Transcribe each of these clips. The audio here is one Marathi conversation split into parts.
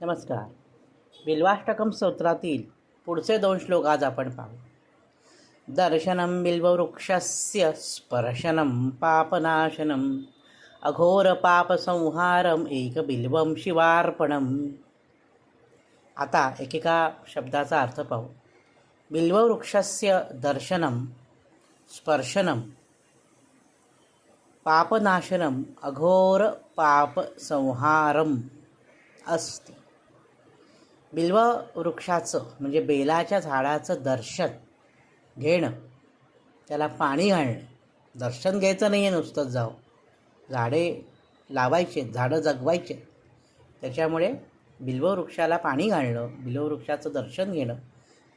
नमस्कार. बिल्वाष्टकम स्तोत्रातील पुढचे दोन श्लोक आज आपण पाहू. दर्शनं बिल्ववृक्षस्य स्पर्शनं पापनाशनम् अघोरपापसंहारम् एकबिल्वं शिवार्पणम्. आता एकेका शब्दाचा अर्थ पाहू. बिल्ववृक्षस्य दर्शनं स्पर्शनं पापनाशनम् अघोरपापसंहारम् असते. बिल्व वृक्षाचं म्हणजे बेलाच्या झाडाचं दर्शन घेणं त्याला पाणी घालणं. दर्शन घ्यायचं नाही आहे नुसतंच जाऊ. झाडे लावायचे झाडं जगवायचे. त्याच्यामुळे बिल्ववृक्षाला पाणी घालणं बिल्ववृक्षाचं दर्शन घेणं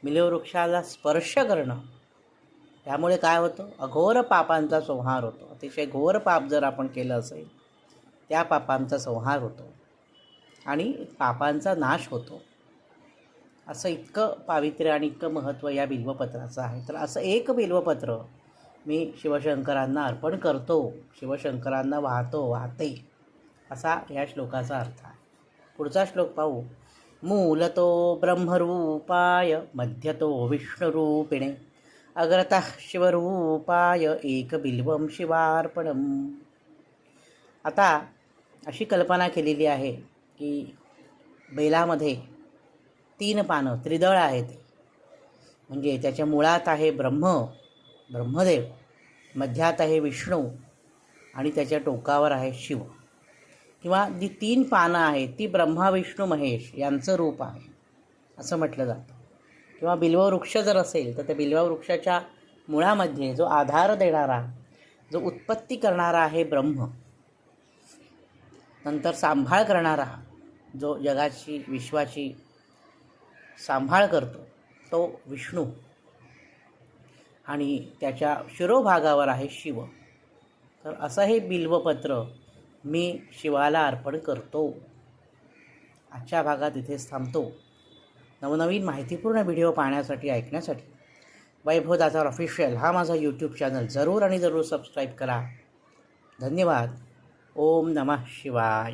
बिल्ववृक्षाला स्पर्श करणं त्यामुळे काय होतं? अघोर पापांचा संहार होतो. अतिशय घोर पाप जर आपण केलं असेल त्या पापांचा संहार होतो आणि पापांचा नाश होतो. असं इतकं पावित्र्य आणि इतकं महत्त्व या बिल्वपत्राचं आहे. तर असं एक बिल्वपत्र मी शिवशंकरांना अर्पण करतो शिवशंकरांना वाहतो वाहते असा या श्लोकाचा अर्थ आहे. पुढचा श्लोक पाहू. मूलतो ब्रह्मरूपाय मध्यतो विष्णुरूपिणे अग्रतः शिवरूपाय एक बिल्वम शिवार्पणम. आता अशी कल्पना केलेली आहे की बेलामध्ये तीन पानं त्रिदळ आहेत. म्हणजे त्याच्या मुळात आहे ब्रह्म ब्रह्मदेव. मध्यात आहे विष्णू आणि त्याच्या टोकावर आहे शिव. किंवा जी तीन पानं आहेत ती ब्रह्मा विष्णू महेश यांचं रूप आहे असं म्हटलं जातं. किंवा बिल्ववृक्ष जर असेल तर त्या बिल्ववृक्षाच्या मुळामध्ये जो आधार देणारा जो उत्पत्ती करणारा आहे ब्रह्म नंतर सांभाळ करणारा जो जगाची विश्वाची सांभाळ करतो तो विष्णू. आणि त्याच्या शिरोभागावर आहे शिव. तर असं हे बिल्वपत्र मी शिवाला अर्पण करतो. आजच्या भागात इथेच थांबतो. नवनवीन माहितीपूर्ण व्हिडिओ पाहण्यासाठी ऐकण्यासाठी वैभव दातार ऑफिशियल हा माझा यूट्यूब चॅनल जरूर आणि जरूर सबस्क्राईब करा. धन्यवाद. ओम नमः शिवाय.